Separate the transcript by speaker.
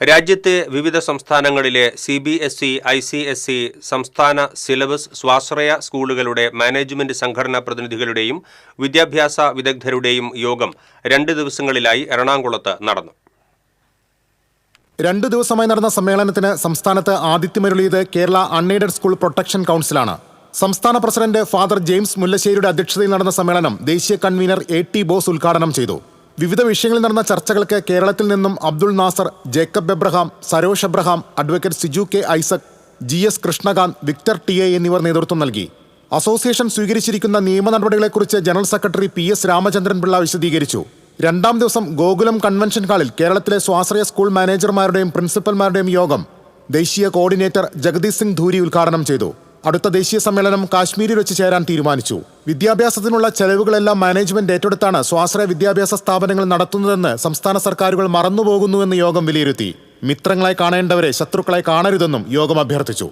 Speaker 1: രാജ്യത്തെ വിവിധ സംസ്ഥാനങ്ങളിലെ C B S E I C S E സംസ്ഥാന സിലബസ് സ്വാശ്രയ സ്കൂളുകളുടെ മാനേജ്മെന്റ് സംഘടനാ പ്രതിനിധികളുടെയും വിദ്യാഭ്യാസ വിദഗ്ധരുടെയും യോഗം രണ്ട് ദിവസങ്ങളിലായി എറണാകുളത്ത് നടന്നു.
Speaker 2: രണ്ടു ദിവസമായി നടന്ന സമ്മേളനത്തിന് സംസ്ഥാനത്ത് ആതിഥ്യമരുളിയത് കേരള അൺഎയ്ഡഡ് സ്കൂൾ പ്രൊട്ടക്ഷൻ കൗൺസിലാണ്. സംസ്ഥാന പ്രസിഡന്റ് ഫാദർ ജെയിംസ് മുല്ലശ്ശേരിയുടെ അധ്യക്ഷതയിൽ നടന്ന സമ്മേളനം ദേശീയ കൺവീനർ എ ടി ബോസ് ഉദ്ഘാടനം ചെയ്തു. വിവിധ വിഷയങ്ങളിൽ നടന്ന ചർച്ചകൾക്ക് കേരളത്തിൽ നിന്നും Abdul Nasar Jacob Abraham Sarosh Abraham advocate Siju K Isaac G S Krishnakanth Victor T A എന്നിവർ നേതൃത്വം നൽകി. അസോസിയേഷൻ സ്വീകരിച്ചിരിക്കുന്ന നിയമ നടപടികളെക്കുറിച്ച് general secretary P S Ramachandran Pillai വിശദീകരിച്ചു. രണ്ടാം ദിവസം ഗോകുലം കൺവെൻഷൻ ഹാളിൽ കേരളത്തിലെ സ്വാശ്രയ സ്കൂൾ മാനേജർമാരുടെയും പ്രിൻസിപ്പൽമാരുടെയും യോഗം ദേശീയ കോർഡിനേറ്റർ ജഗദീഷ് സിംഗ് ധൂരി ഉദ്ഘാടനം ചെയ്തു. അടുത്ത ദേശീയ സമ്മേളനം കാശ്മീരിൽ വെച്ച് ചേരാൻ തീരുമാനിച്ചു. വിദ്യാഭ്യാസത്തിനുള്ള ചെലവുകളെല്ലാം മാനേജ്മെന്റ് ഏറ്റെടുത്താണ് സ്വാശ്രയ വിദ്യാഭ്യാസ സ്ഥാപനങ്ങൾ നടത്തുന്നതെന്ന് സംസ്ഥാന സർക്കാരുകൾ മറന്നുപോകുന്നുവെന്ന് യോഗം വിലയിരുത്തി. മിത്രങ്ങളെ കാണേണ്ടവരെ ശത്രുക്കളെ കാണരുതെന്നും യോഗം അഭ്യർത്ഥിച്ചു.